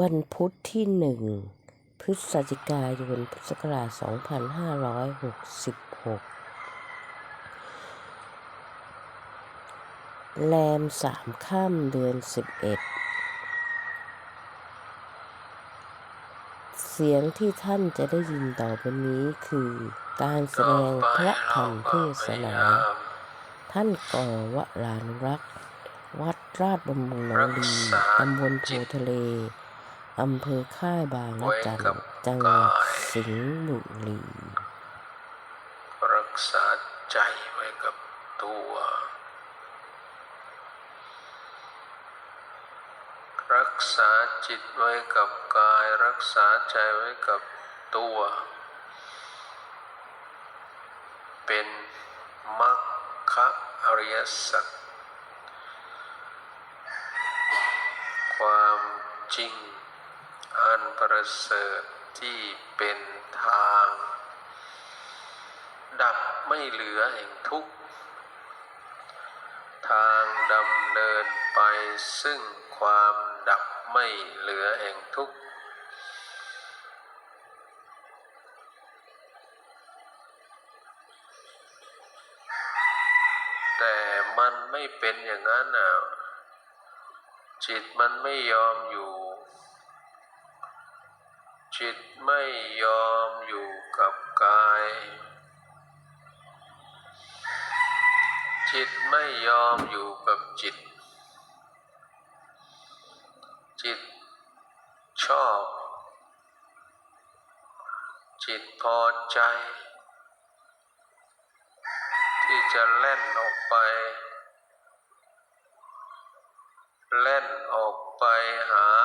วันพุธที่หนึ่งพฤศจิกายนพุทธศักราช 2566 แรมสามค่ำเดือนสิบเอ็ดเสียงที่ท่านจะได้ยินต่อไปนี้คือการแสดงพระธรรมเทศนา ท่านก่อวรานรักษ์วัดราชบำรุงหนองลีตำบลโพทะเล อำเภอค่ายบางละจันจังหวัดสิงห์บุรีรักษาใจไว้กับตัว รักษาจิตไว้กับกาย รักษาใจไว้กับตัว เป็นมรรคอริยสัจความจริง อันประเสริฐที่เป็นทาง ดับไม่เหลือแห่งทุกข์ ทางดำเนินไปซึ่งความดับไม่เหลือแห่งทุกข์แต่มันไม่เป็นอย่างนั้นน่ะจิตมันไม่ยอมอยู่ จิตไม่ยอมอยู่กับกาย จิตไม่ยอมอยู่กับจิต จิตชอบ จิตพอใจ ที่จะเล่นออกไป เล่นออกไปหา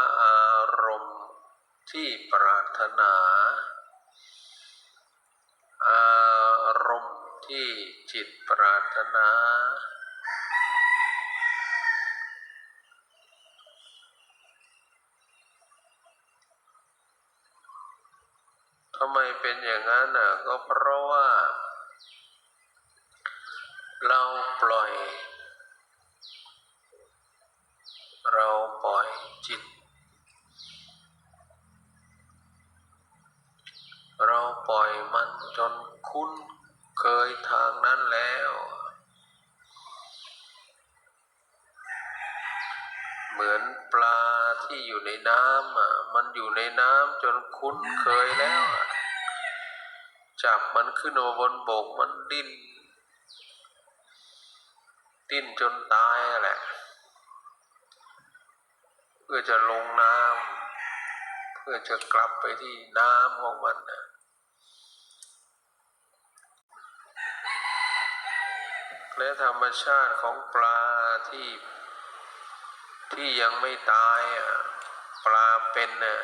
ที่ปรารถนา อารมณ์ที่จิตปรารถนา ทำไมเป็นอย่างนั้นน่ะก็เพราะว่า เราปล่อย เราปล่อยจิต เราปล่อยมัน จนคุ้นเคยทางนั้นแล้ว เหมือนปลาที่อยู่ในน้ำอะมันอยู่ในน้ำจนคุ้นเคยแล้วจับมันขึ้นมาบนบกมันดิ้นดิ้นจนตายแหละ เพื่อจะลงน้ำเพื่อจะกลับไปที่น้ำของมันนะ และธรรมชาติของปลาที่ที่ยังไม่ตายอะปลาเป็นน่ะ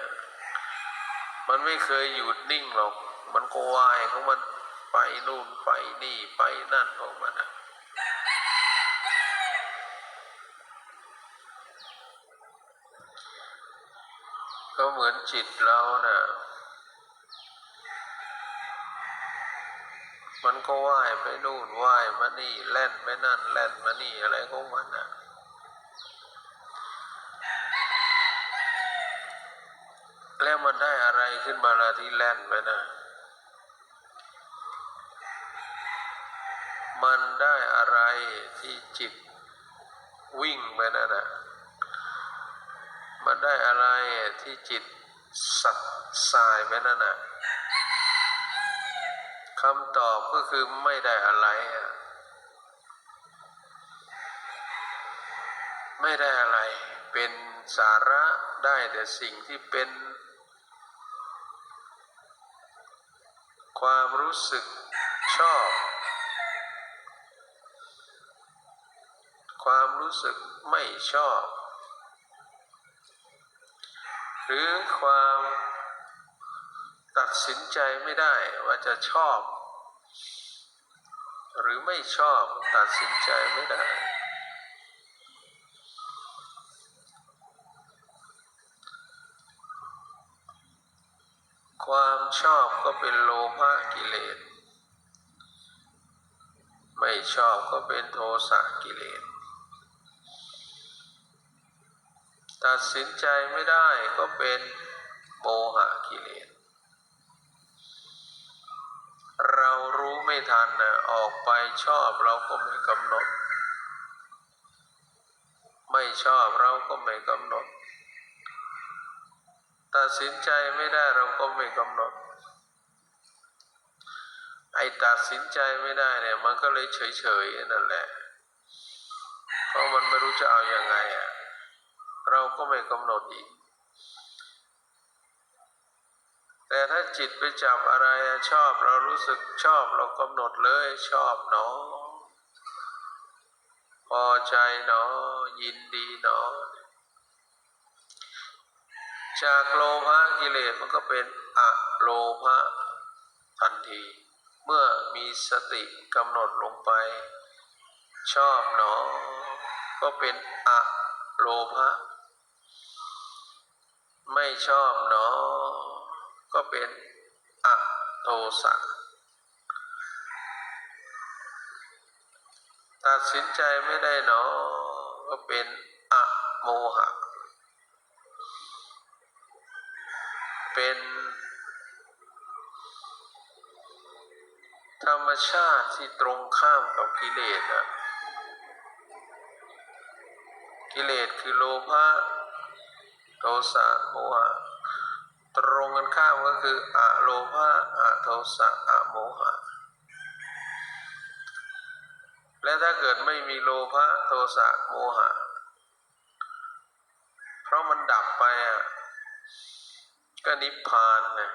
มันไม่เคยหยุดนิ่งหรอก มันก็ว่ายของมันไปนู่นไปนี่ไปนั่นของมันอะก็เหมือนจิตเราน่ะ มันก็ว่ายไปนู่นว่ายมานี่แล่นไปนั่นแล่นมานี่อะไรของมันน่ะแล้วมันได้อะไรขึ้นมาละที่แล่นไปนะ มันได้อะไรที่จิตวิ่งไปนั่นนะมันได้อะไรที่จิตสัดสายไปนั่นน่ะ คำตอบก็คือไม่ได้อะไร ไม่ได้อะไร เป็นสาระได้แต่สิ่งที่เป็น ความรู้สึกชอบ ความรู้สึกไม่ชอบ หรือความตัดสินใจไม่ได้ว่าจะชอบ หรือไม่ชอบตัดสินใจไม่ได้ ความชอบก็เป็นโลภะกิเลส ไม่ชอบก็เป็นโทสะกิเลส ตัดสินใจไม่ได้ก็เป็นโมหะกิเลส เรารู้ไม่ทันนะออกไปชอบเราก็ไม่กำหนด ไม่ชอบเราก็ไม่กำหนด ตัดสินใจไม่ได้เราก็ไม่กำหนด ไอ้ตัดสินใจไม่ได้เนี่ย มันก็เลยเฉยๆนั่นแหละ เพราะมันไม่รู้จะเอาอยัางไงอะ เราก็ไม่กำหนดอีก แต่ถ้าจิตไปจับอะไรชอบเรารู้สึกชอบเรากำหนดเลยชอบเนาะพอใจเนาะยินดีเนาะจากโลภะกิเลสมันก็เป็นอะโลภะทันที เมื่อมีสติกำหนดลงไป ชอบเนาะก็เป็นอะโลภะไม่ชอบเนาะ ก็เป็นอะโทสะตัดสินใจไม่ได้เนาะก็เป็นอะโมหะ เป็นธรรมชาติที่ตรงข้ามกับกิเลสอะกิเลสคือโลภะโทสะโมหะ ตรงกันข้ามก็คืออะโลภะอะโทสะอะโมหะ และถ้าเกิดไม่มีโลภะโทสะโมหะ เพราะมันดับไปอะก็นิพพานนะ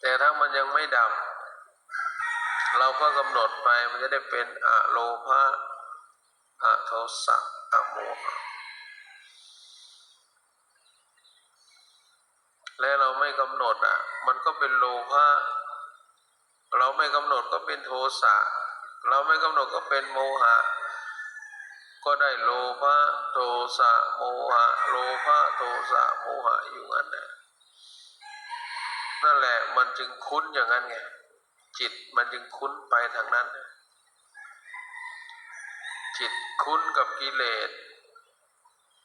แต่ถ้ามันยังไม่ดับ เราก็กำหนดไปมันจะได้เป็นอะโลภะอะโทสะอะโมหะ และเราไม่กำหนดอะ มันก็เป็นโลภะเราไม่กำหนดก็เป็นโทสะเราไม่กำหนดก็เป็นโมหะ ก็ได้โลภะโทสะโมหะ โลภะโทสะโมหะอยู่งั้นแหละนั่นแหละมันจึงคุ้นอย่างนั้นไงจิตมันจึงคุ้นไปทางนั้น จิตคุ้นกับกิเลส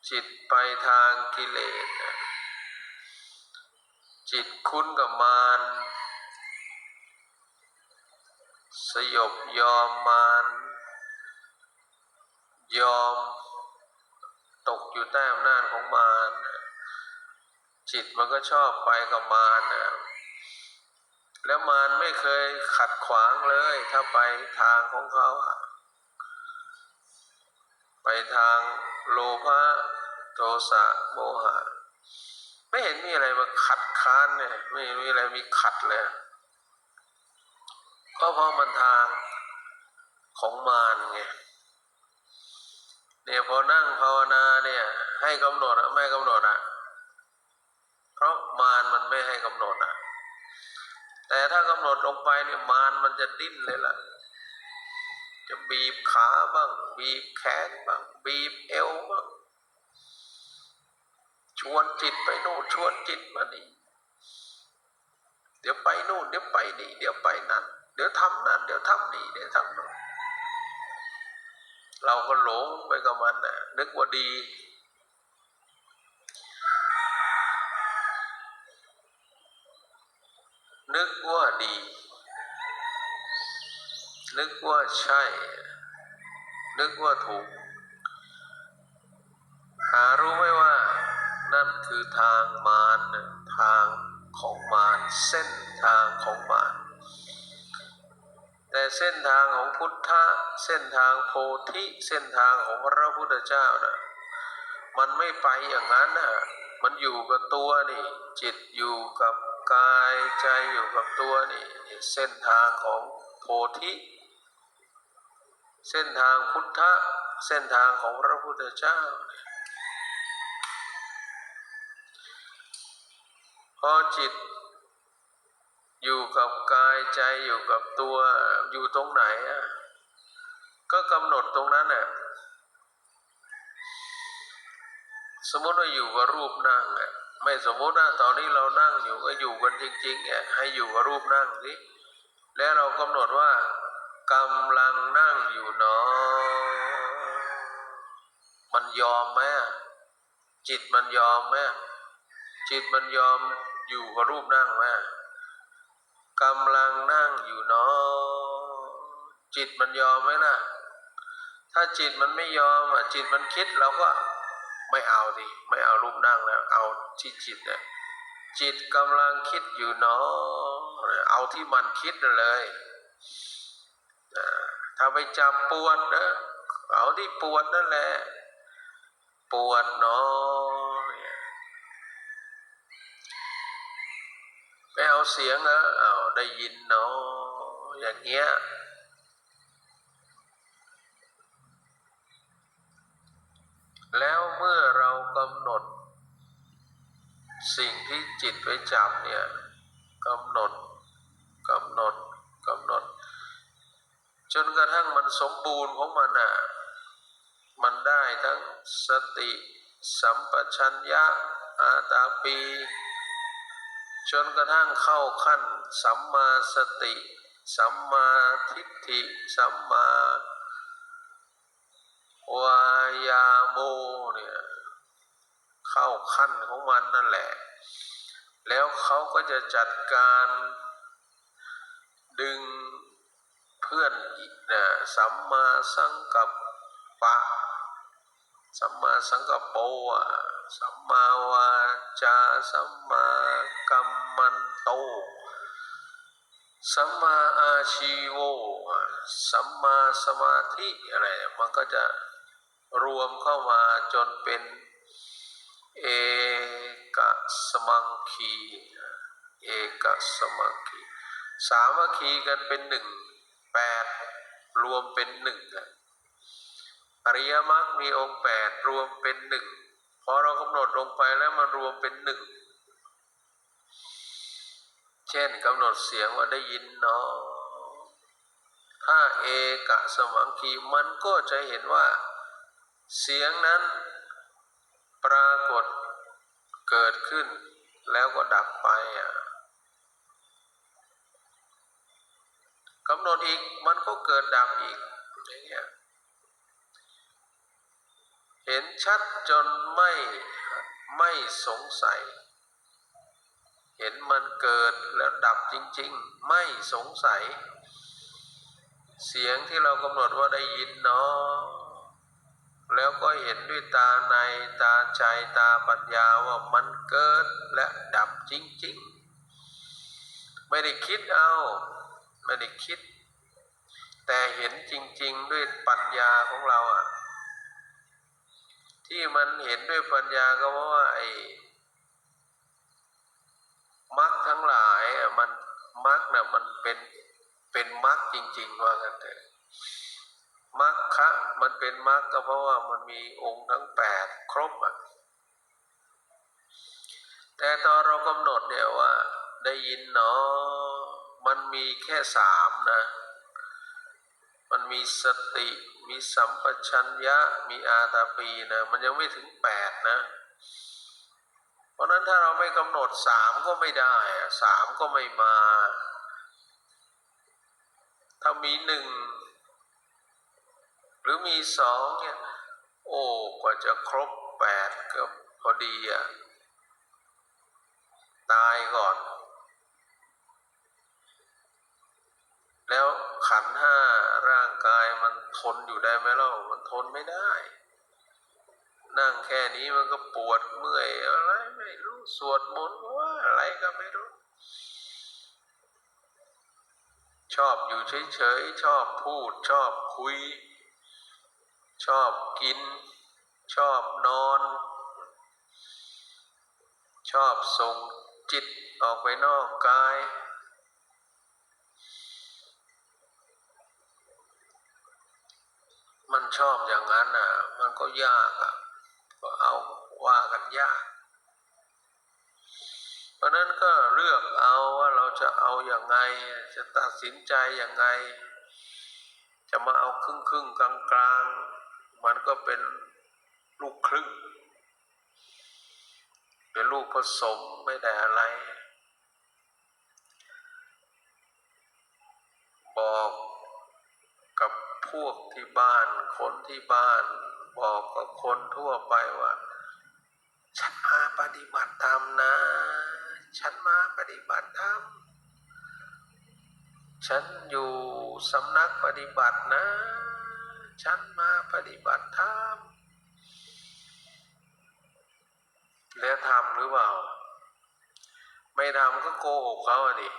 จิตไปทางกิเลส จิตคุ้นกับมารสยบยอมมารยอม ตกอยู่ใต้อำนาจของมารจิตมันก็ชอบไปกับมารนะแล้วมารไม่เคยขัดขวางเลย ถ้าไปทางของเขา ไปทางโลภะโทสะโมหะ ไม่เห็นมีอะไรมาขัดค้านเนี่ยไม่มีอะไรมีขัดเลยก็เพราะมันทางของมารไงเนี่ยพอนั่งภาวนาเนี่ย ให้กำหนดอะไม่กำหนดอะเพราะมารมันไม่ให้กำหนดอะแต่ถ้ากำหนดลงไปเนี่ยมารมันจะดิ้นเลยล่ะ จะบีบขาบ้าง บีบแขนบ้าง บีบเอวบ้าง ชวนจิตไปโน่นชวนจิตมานี่เดี๋ยวไปโน่นเดี๋ยวไปนี่ เดี๋ยวไปนั่นเดี๋ยวทำนั่นเดี๋ยวทำนี่เดี๋ยวทำนู่นเราก็หลงไปกับมันนะนึกว่าดี นึกว่าดี นึกว่าใช่ นึกว่าถูก หารู้ไหมว่า นั่น คือทางมารนะทางของมารเส้นทางของมารแต่เส้นทางของพุทธะเส้นทางโพธิเส้นทางของพระพุทธเจ้านะมันไม่ไปอย่างนั้นนะมันอยู่กับตัวนี่ จิตอยู่กับกายใจอยู่กับตัวนี่ เส้นทางของโพธิ เส้นทางพุทธะเส้นทางของพระพุทธเจ้าเนี่ย พอจิต อยู่กับกายใจอยู่กับตัวอยู่ตรงไหนก็กำหนดตรงนั้นน่ะสมมติว่าอยู่กับรูปนั่งไม่สมมติว่าตอนนี้เรานั่งอยู่ก็อยู่กันจริงๆอะให้อยู่กับรูปนั่งสิแล้วเรากำหนดว่ากำลังนั่งอยู่เนาะมันยอมไหมจิตมันยอมไหมจิตมันยอม อยู่กับรูปนั่งไหมอะกำลังนั่งอยู่เนาะจิตมันยอมไหมล่ะถ้าจิตมันไม่ยอมอะจิตมันคิดเราก็ไม่เอาดิไม่เอารูปนั่งแล้วเอาที่จิตเนี่ยจิตกำลังคิดอยู่เนาะเอาที่มันคิดเลยถ้าไปจับปวดนะเอาที่ปวดนั่นแหละ ปวดเนาะ ไม่เอาเสียงนะเอาได้ยินเนาะอย่างเงี้ยแล้วเมื่อเรากำหนด สิ่งที่จิตไปจับเนี่ยกำหนดกำหนดกำหนด จนกระทั่งมันสมบูรณ์ของมันอะมันได้ทั้งสติ สัมปชัญญะอาตาปี จนกระทั่งเข้าขั้น สัมมาสติ สัมมาทิฏฐิ สัมมาวายาโมเนี่ยเข้าขั้นของมันนั่นแหละ แล้วเขาก็จะจัดการดึงเพื่อนอีกนะสัมมาสังกัปปะ สัมมาสังกัปโปะ สัมมาวาจาสัมมากัมมันโต สัมมาอาชีโวะสัมมาสมาธิอะไรเนี่ยมันก็จะรวมเข้ามาจนเป็นเอกสมังคี เอกสมังคี สามัคคีกันเป็นหนึ่งแปดรวมเป็นหนึ่งอะอริยมรรคมีองค์แปดรวมเป็นหนึ่ง พอเรากำหนดลงไปแล้วมันรวมเป็นหนึ่ง เช่นกำหนดเสียงว่าได้ยินเนาะถ้าเอกสมังคีมันก็จะเห็นว่า เสียงนั้นปรากฏเกิดขึ้นแล้วก็ดับไปอะกำหนดอีกมันก็เกิดดับอีกอย่างเงี้ย เห็นชัดจนไม่ไม่สงสัย เห็นมันเกิดแล้วดับจริง ๆ ไม่สงสัย เสียงที่เรากำหนดว่าได้ยินเนาะแล้วก็เห็นด้วยตาในตาใจตาปัญญาว่ามันเกิดและดับจริง ๆ ไม่ได้คิดเอาไม่ได้คิด แต่เห็นจริง ๆ ด้วยปัญญาของเราอะ ที่มันเห็นด้วยปัญญาก็เพราะว่าไอ้มรรคทั้งหลายมันมรรคน่ะมันเป็นเป็นมรรคจริง ๆ ว่ากันเถอะมรรคะมันเป็นมรรคก็เพราะว่ามันมีองค์ทั้งแปดครบอะแต่ตอนเรากำหนดเนี่ยว่า ได้ยินเนาะมันมีแค่สามนะ มันมีสติ มีสัมปชัญญะ มีอาตาปีนะ มันยังไม่ถึงแปดนะ เพราะนั้นถ้าเราไม่กำหนดสามก็ไม่ได้อะสามก็ไม่มา ถ้ามีหนึ่งหรือมีสองเนี่ย โอ้ กว่าจะครบแปดก็พอดีอะ ตายก่อน แล้วขันห้าางกายมันทนอยู่ได้ไหมเล่ามันทนไม่ได้ นั่งแค่นี้มันก็ปวดเมื่อยอะไรไม่รู้สวดมนต์ว่าอะไรก็ไม่รู้ ชอบอยู่เฉยๆชอบพูด ชอบคุย ชอบกิน ชอบนอน ชอบส่งจิตออกไปนอกกาย มันชอบอย่างนั้นอะ มันก็ยากอะก็เอาว่ากันยาก เพราะนั้นก็เลือกเอาว่าเราจะเอาอย่างไง จะตัดสินใจอย่างไง จะมาเอาครึ่งครึ่งกลางกลางๆมันก็เป็นลูกครึ่ง เป็นลูกผสมไม่ได้อะไร บอกกับ พวกที่บ้าน คนที่บ้านบอกกับคนทั่วไปว่า ฉันมาปฏิบัติธรรมนะ ฉันมาปฏิบัติธรรม ฉันอยู่สำนักปฏิบัตินะ ฉันมาปฏิบัติธรรม แล้วทำหรือเปล่า ไม่ทำก็โกหกเขาอะดิ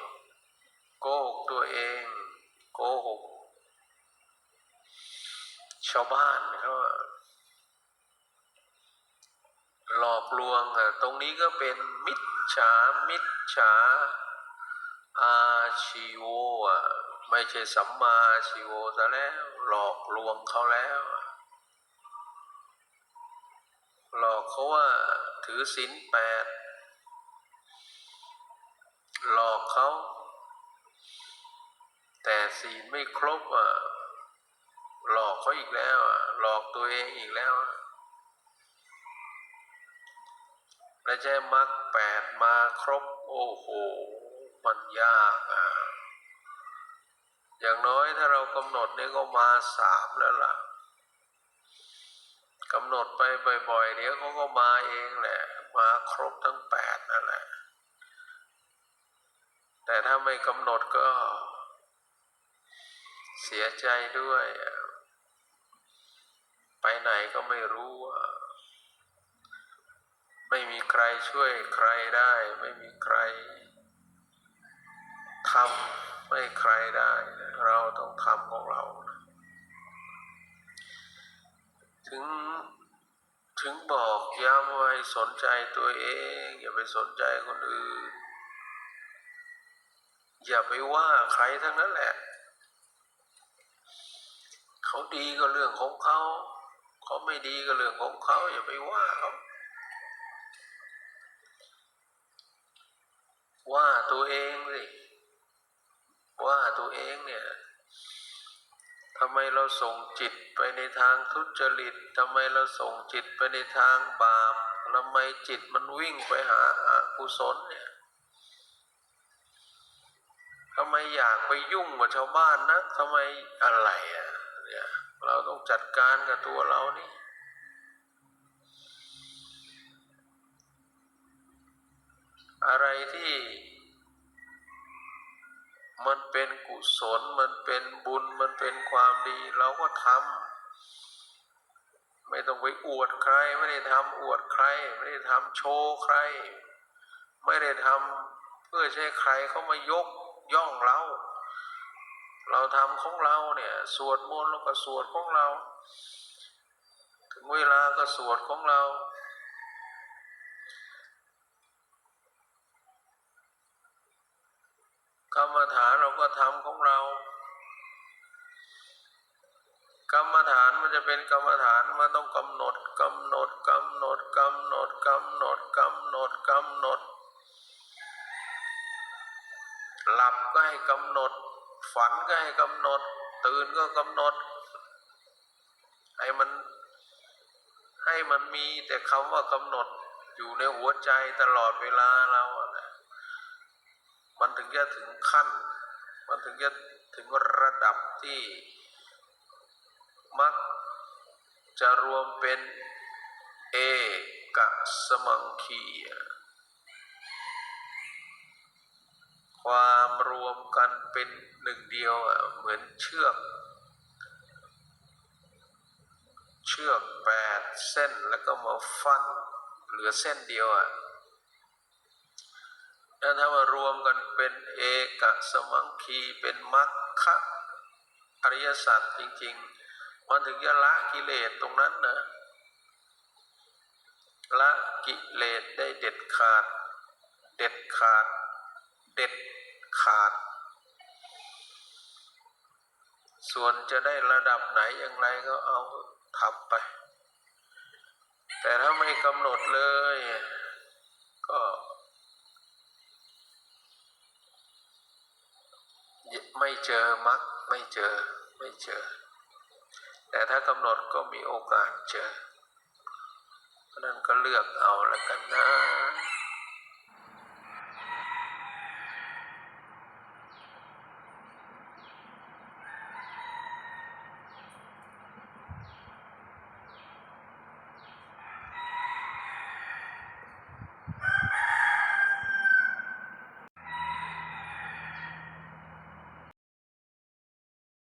โกหกตัวเอง โกหก ชาวบ้านเขาหลอกลวงอะตรงนี้ก็เป็นมิจฉามิจฉาอาชีโวอะไม่ใช่สัมมาอาชีโวซะแล้ว หลอกลวงเขาแล้ว หลอกเขาว่าถือศีลแปดหลอกเขา แต่ศีลไม่ครบอะ หลอกเขาอีกแล้วอะหลอกตัวเองอีกแล้วและใช่มรรคแปดมาครบ โอ้โห มันยากอะอย่างน้อยถ้าเรากำหนดนี่ก็มาสามแล้วล่ะกำหนดไปบ่อยๆเดี๋ยวเขาก็มาเองแหละ มาครบทั้งแปดนั่นแหละ แต่ถ้าไม่กำหนดก็เสียใจด้วยอะ ไปไหนก็ไม่รู้ ไม่มีใครช่วยใครได้ ไม่มีใครทำให้ใครได้ เราต้องทำของเรา ถึงถึงบอกย้ำไว้สนใจตัวเอง อย่าไปสนใจคนอื่น อย่าไปว่าใครทั้งนั้นแหละ เขาดีก็เรื่องของเขา เขาไม่ดีก็เรื่องของเขาอย่าไปว่าเขาว่าตัวเองสิว่าตัวเองเนี่ยทำไมเราส่งจิตไปในทางทุจริตทำไมเราส่งจิตไปในทางบาปทำไมจิตมันวิ่งไปหาอกุศลเนี่ยทำไมอยากไปยุ่งกับชาวบ้านนักทำไมอะไรอะเนี่ย เราต้องจัดการกับตัวเรานี่อะไรที่ มันเป็นกุศล มันเป็นบุญ มันเป็นความดี เราก็ทำไม่ต้องไปอวดใคร ไม่ได้ทำอวดใคร ไม่ได้ทำโชว์ใคร ไม่ได้ทำเพื่อใช้ใครเขามายกย่องเรา เราทำของเราเนี่ยสวดมนต์เราก็สวดของเรา ถึงเวลาก็สวดของเรา กรรมฐานเราก็ทำของเรา กรรมฐานมันจะเป็นกรรมฐานมันต้องกำหนดกำหนดกำหนดกำหนดกำหนดกำหนดกำหนด หลับก็ให้กำหนด ฝันก็ให้กำหนด ตื่นก็กำหนด ให้มันให้มันมีแต่คำว่ากำหนดอยู่ในหัวใจตลอดเวลาเรานะมันถึงจะถึงขั้น มันถึงจะถึงระดับที่มักจะรวมเป็นเอกสมังคีอะ ความรวมกันเป็นหนึ่งเดียวอะเหมือนเชือก เชือกแปดเส้นแล้วก็มาฟันเหลือเส้นเดียวอะแล้วถ้ามารวมกันเป็นเอกสมังคีเป็นมรรคอริยสัจจริง ๆ มันถึงจะละกิเลสตรงนั้นนะละกิเลสได้เด็ดขาด เด็ดขาด เด็ดขาด ส่วนจะได้ระดับไหนอย่างไรก็เอาทำไป แต่ถ้าไม่กำหนดเลย ก็ไม่เจอมักไม่เจอไม่เจอ แต่ถ้ากำหนดก็มีโอกาสเจอเพราะนั้นก็เลือกเอาแล้วกันนะ